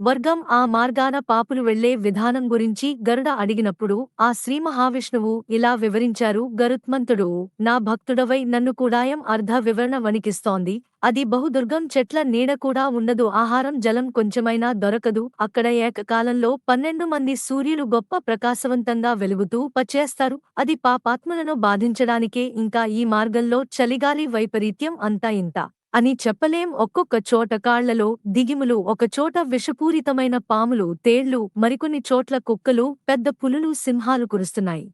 వర్గం ఆ మార్గాన పాపులు వెళ్ళే విధానం గురించి గరుడ అడిగినప్పుడు ఆ శ్రీ మహావిష్ణువు ఇలా వివరించారు గరుత్మంతుడు నా భక్తుడవై నన్ను కూడాయం అర్ధ వివరణ వణికిస్తోంది. అది బహుదుర్గం చెట్ల నీడ కూడా ఉండదు ఆహారం జలం కొంచెమైనా దొరకదు. అక్కడ ఏకకాలంలో పన్నెండు మంది సూర్యులు గొప్ప ప్రకాశవంతంగా వెలుగుతూ పచేస్తారు అది పాపాత్మలను బాధించడానికే ఇంకా ఈ మార్గంలో చలిగాలి వైపరీత్యం అంతా ఇంత. అని చెప్పలేం. ఒక్కొక్క చోట కాళ్ళలో దిగిములు ఒకచోట విషపూరితమైన పాములు తేళ్ళు మరికొన్ని చోట్ల కుక్కలు పెద్ద పులులు సింహాలు కురుస్తున్నాయి.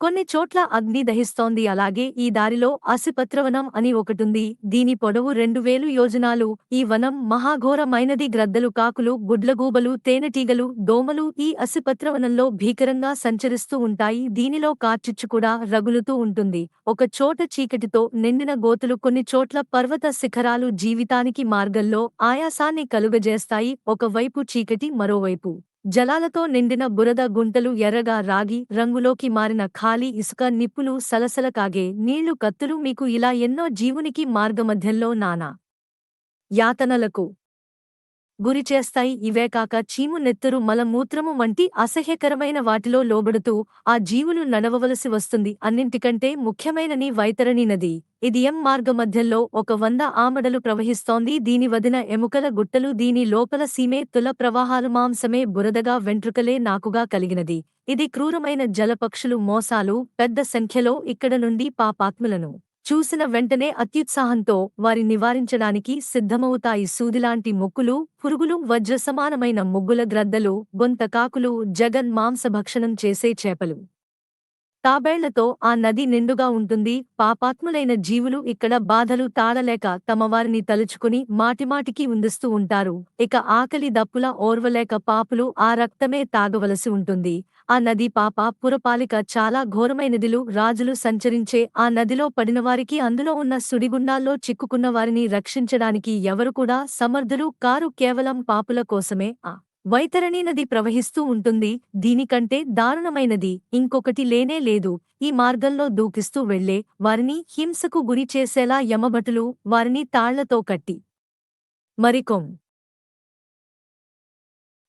కొన్ని చోట్ల అగ్ని దహిస్తోంది. అలాగే ఈ దారిలో అసిపత్రవనం అని ఒకటుంది. దీని పొడవు రెండు వేలు యోజనాలు. ఈ వనం మహాఘోరమైనది. గ్రద్దలు కాకులు గుడ్లగూబలు తేనెటీగలు దోమలు ఈ అసిపత్రవనంలో భీకరంగా సంచరిస్తూ ఉంటాయి. దీనిలో కార్చిచ్చు కూడా రగులుతూ ఉంటుంది. ఒక చోట చీకటితో నిండిన గోతులు కొన్ని చోట్ల పర్వత శిఖరాలు జీవితానికి మార్గంలో ఆయాసాన్ని కలుగజేస్తాయి. ఒకవైపు చీకటి మరోవైపు జలాలతో నిండిన బురద గుంటలు ఎర్రగా రాగి రంగులోకి మారిన ఖాళీ ఇసుక నిప్పులు సలసల కాగే నీళ్ళు కత్తులు మీకు ఇలా ఎన్నో జీవునికి మార్గమధ్యంలో నానా. యాతనలకు గురిచేస్తాయి ఇవే కాక చీము నెత్తురు మలమూత్రము వంటి అసహ్యకరమైన వాటిలో లోబడుతూ ఆ జీవులు నడవవలసి వస్తుంది. అన్నింటికంటే ముఖ్యమైనని వైతరణి నది. ఇది ఎం మార్గ మధ్యలో ఒక వంద ఆమడలు ప్రవహిస్తోంది. దీని వదిన ఎముకల గుట్టలు దీని లోపల సీమే తుల ప్రవాహాలు మాంసమే బురదగా వెంట్రుకలే నాకుగా కలిగినది. ఇది క్రూరమైన జలపక్షులు మోసాలు పెద్ద సంఖ్యలో ఇక్కడ నుండి పాపాత్ములను చూసిన వెంటనే అత్యుత్సాహంతో వారి నివారించడానికి సిద్ధమవుతాయి సూదిలాంటి ముక్కులు పురుగులు వజ్రసమానమైన ముగ్గుల గ్రద్దలు బొంతకాకులు జగన్ మాంసభక్షణం చేసే చేపలు. తాబేళ్ళతో ఆ నది నిండుగా ఉంటుంది. పాపాత్ములైన జీవులు ఇక్కడ బాధలు తాళలేక తమవారిని తలుచుకుని మాటిమాటికి ఉందిస్తూ ఉంటారు. ఇక ఆకలి దప్పుల ఓర్వలేక పాపులు ఆ రక్తమే తాగవలసి ఉంటుంది. ఆ నది పాప పురపాలిక చాలా ఘోరమైనదిలు రాజులు సంచరించే ఆ నదిలో పడినవారికి అందులో ఉన్న సుడిగుండాల్లో చిక్కుకున్న వారిని రక్షించడానికి ఎవరు కూడా సమర్థులు కారు కేవలం పాపుల కోసమే. ఆ వైతరణి నది ప్రవహిస్తూ ఉంటుంది. దీనికంటే దారుణమైనది ఇంకొకటి లేనే లేదు. ఈ మార్గంలో దూకిస్తూ వెళ్ళే వారిని హింసకు గురి చేసేలా యమభటులు వారిని తాళ్ళతో కట్టి. మరికొం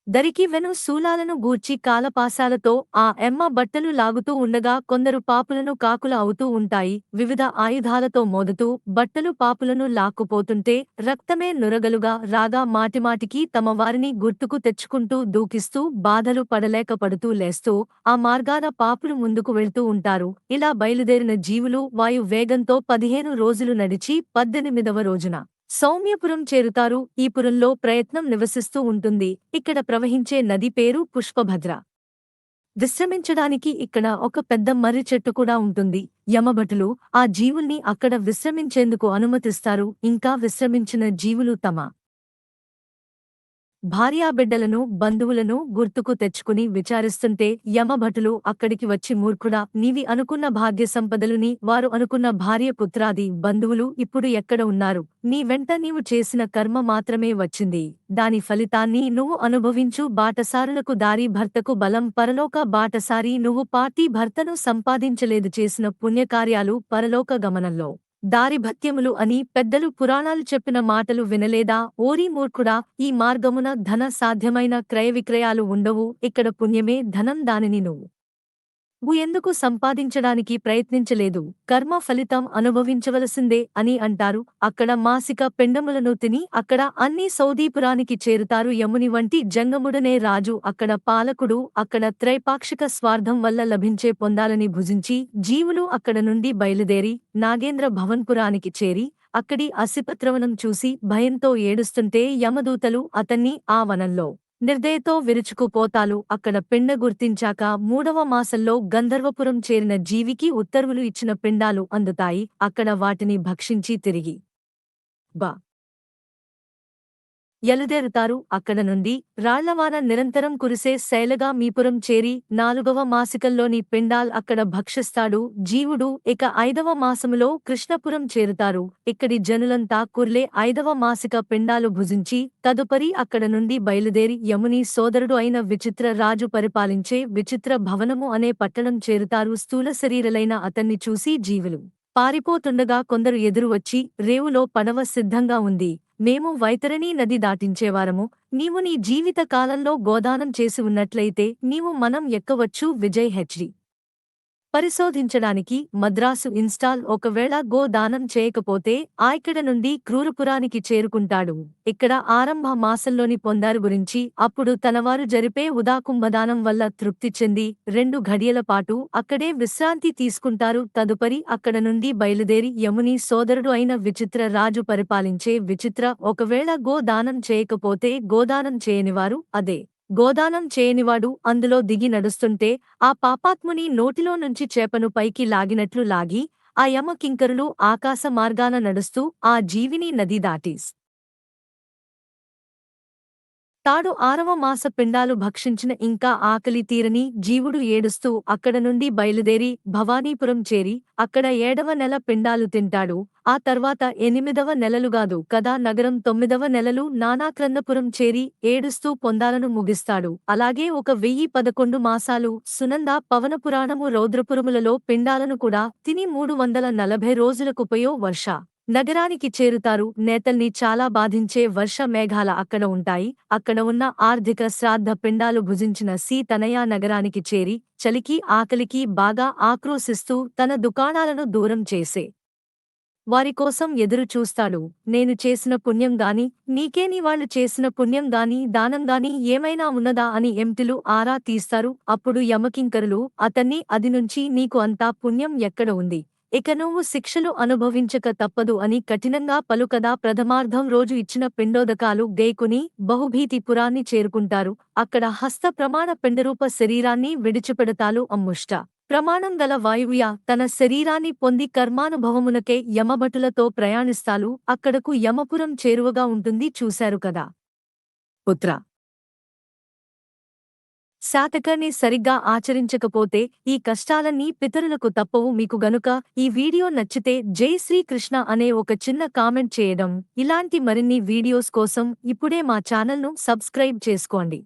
దరికి వెను శూలాలను గూర్చి కాలపాసాలతో ఆ ఎమ్మ బట్టలు లాగుతూ ఉండగా కొందరు పాపులను కాకుల అవుతూ ఉంటాయి. వివిధ ఆయుధాలతో మోదుతూ బట్టలు పాపులను లాక్కుపోతుంటే రక్తమే నురగలుగా రాగా మాటిమాటికి తమ వారిని గుర్తుకు తెచ్చుకుంటూ దూకిస్తూ బాధలు పడలేక పడుతూ లేస్తూ ఆ మార్గాన పాపులు ముందుకు వెళ్తూ ఉంటారు. ఇలా బయలుదేరిన జీవులు వాయు వేగంతో పదిహేను రోజులు నడిచి పద్దెనిమిదవ రోజున సౌమ్యపురం చేరుతారు. ఈ పురంలో ప్రయత్నం నివసిస్తూ ఉంటుంది. ఇక్కడ ప్రవహించే నది పేరు పుష్పభద్ర. విశ్రమించడానికి ఇక్కడ ఒక పెద్ద మర్రి చెట్టు కూడా ఉంటుంది. యమభటులు ఆ జీవుల్ని అక్కడ విశ్రమించేందుకు అనుమతిస్తారు. ఇంకా విశ్రమించిన జీవులు తమ భార్యాబిడ్డలను బంధువులను గుర్తుకు తెచ్చుకుని విచారిస్తుంటే యమభటులు అక్కడికి వచ్చి మూర్ఖుడా నీవి అనుకున్న భాగ్య సంపదలుని వారు అనుకున్న భార్య పుత్రాది బంధువులు ఇప్పుడు ఎక్కడ ఉన్నారు? నీ వెంట నీవు చేసిన కర్మ మాత్రమే వచ్చింది. దాని ఫలితాన్ని నువ్వు అనుభవించు. బాటసారులకు దారి భర్తకు బలం. పరలోక బాటసారి నువ్వు పార్టీ భర్తను సంపాదించలేదు. చేసిన పుణ్యకార్యాలు పరలోక గమనంలో. దారిభత్యములు అని పెద్దలు పురాణాలు చెప్పిన మాటలు వినలేదా? ఓరీ మూర్ఖుడా ఈ మార్గమున ధన సాధ్యమైన క్రయవిక్రయాలు ఉండవు. ఇక్కడ పుణ్యమే ధనం దానిని నువ్వు. నువ్వు ఎందుకు సంపాదించడానికి ప్రయత్నించలేదు. కర్మ ఫలితం అనుభవించవలసిందే అని అంటారు. అక్కడ మాసిక పెండములను తిని అక్కడ అన్ని సౌదీపురానికి చేరుతారు యముని వంటి జంగముడనే రాజు. అక్కడ పాలకుడు అక్కడ త్రైపాక్షిక స్వార్థం వల్ల లభించే పొందాలని భుజించి జీవులు అక్కడ నుండి బయలుదేరి నాగేంద్ర భవన్పురానికి చేరి అక్కడి అసిపత్రవనం చూసి భయంతో ఏడుస్తుంటే యమదూతలు అతన్ని ఆ వనంలో నిర్దయతో విరుచుకుపోతాలు. అక్కడ పిండ గుర్తించాక మూడవ మాసంలో గంధర్వపురం చేరిన జీవికి ఉత్తర్వులు ఇచ్చిన పిండాలు అందుతాయి. అక్కడ వాటిని భక్షించి తిరిగి బా ఎలుదేరుతారు. అక్కడ నుండి రాళ్ళవాన నిరంతరం కురిసే శైలగా మీపురం చేరి నాలుగవ మాసికంలోని పిండాల్ అక్కడ భక్షిస్తాడు. జీవుడు ఇక ఐదవ మాసములో కృష్ణపురం చేరుతారు. ఇక్కడి జనులంతా కుర్లే ఐదవ మాసిక పిండాలు భుజించి తదుపరి అక్కడ నుండి బయలుదేరి యముని సోదరుడు అయిన విచిత్ర రాజు పరిపాలించే విచిత్ర భవనము అనే పట్టణం చేరుతారు. స్థూల శరీరలైన అతన్ని చూసి జీవులు పారిపోతుండగా కొందరు ఎదురు వచ్చి రేవులో పడవ సిద్ధంగా ఉంది. మేము వైతరణీ నది దాటించేవారము నీవు నీ జీవిత కాలంలో గోదానం చేసి ఉన్నట్లయితే నీవు మనం ఎక్కవచ్చు? విజయ్ హెచ్డి పరిశోధించడానికి మద్రాసు ఇన్స్టాల్ ఒకవేళ గో దానం చేయకపోతే ఆయిక్కడ నుండి క్రూరపురానికి చేరుకుంటాడు. ఇక్కడ ఆరంభ మాసంలోని పొందారు గురించి అప్పుడు తనవారు జరిపే ఉదాకుంభదానం వల్ల తృప్తి చెంది రెండు ఘడియల పాటు అక్కడే విశ్రాంతి తీసుకుంటారు. తదుపరి అక్కడ నుండి బయలుదేరి యముని సోదరుడు అయిన విచిత్ర రాజు పరిపాలించే విచిత్ర ఒకవేళ గో దానం చేయకపోతే గోదానం చేయనివారు అదే. గోదానం చేయనివాడు అందులో దిగి నడుస్తుంటే ఆ పాపాత్ముని నోటిలో నుంచి చేపను పైకి లాగినట్లు లాగి ఆ యమ కింకరులు ఆకాశ మార్గాన నడుస్తూ ఆ జీవిని నది దాటీస్. తాడు ఆరవ మాస పిండాలు భక్షించిన ఇంకా ఆకలి తీరని జీవుడు ఏడుస్తూ అక్కడ నుండి బయలుదేరి భవానీపురం చేరి అక్కడ ఏడవ నెల పిండాలు తింటాడు. ఆ తర్వాత ఎనిమిదవ నెలలుగాదు కదా నగరం తొమ్మిదవ నెలలు నానాక్రందపురం చేరి ఏడుస్తూ పొందాలను ముగిస్తాడు. అలాగే ఒక వెయ్యి పదకొండు మాసాలు సునంద పవనపురాణము రౌద్రపురములలో పిండాలను కూడా తిని మూడు వందల నలభై రోజులకుపయో వర్ష. నగరానికి చేరుతారు. నేతల్ని చాలా బాధించే వర్ష మేఘాల అక్కడ ఉంటాయి. అక్కడ ఉన్న ఆర్థిక శ్రాద్ధ పిండాలు భుజించిన సి. తనయా నగరానికి చేరి చలికి ఆకలికి బాగా ఆక్రోశిస్తూ తన దుకాణాలను దూరం చేసే వారి కోసం ఎదురు చూస్తాడు. నేను చేసిన పుణ్యం గాని నీకేని వాళ్ళు చేసిన పుణ్యం గాని దానం గాని ఏమైనా ఉన్నదా అని ఎంటిలు ఆరా తీస్తారు. అప్పుడు యమకింకరులు అతన్ని అది నుంచి నీకు అంతా పుణ్యం ఎక్కడ ఉంది? ఇక నువ్వు శిక్షలు అనుభవించక తప్పదు అని కఠినంగా పలుకదా ప్రథమార్థం రోజు ఇచ్చిన పిండోదకాలు గేకుని బహుభీతిపురాన్ని చేరుకుంటారు. అక్కడ హస్త ప్రమాణ పిండరూప శరీరాన్ని విడిచిపెడతాలు అమ్ముష్ట. ప్రమాణం గల వాయువ్య తన శరీరాన్ని పొంది కర్మానుభవమునకే యమభటులతో ప్రయాణిస్తాలు. అక్కడకు యమపురం చేరువగా ఉంటుంది చూశారు కదా. పుత్ర శాతకర్ణి సరిగ్గా ఆచరించకపోతే ఈ కష్టాలన్నీ పితరులకు తప్పవు మీకు గనుక ఈ వీడియో నచ్చితే జై శ్రీకృష్ణ అనే ఒక చిన్న కామెంట్ చేయడం. ఇలాంటి మరిన్ని వీడియోస్ కోసం ఇప్పుడే మా ఛానల్ను సబ్స్క్రైబ్ చేసుకోండి.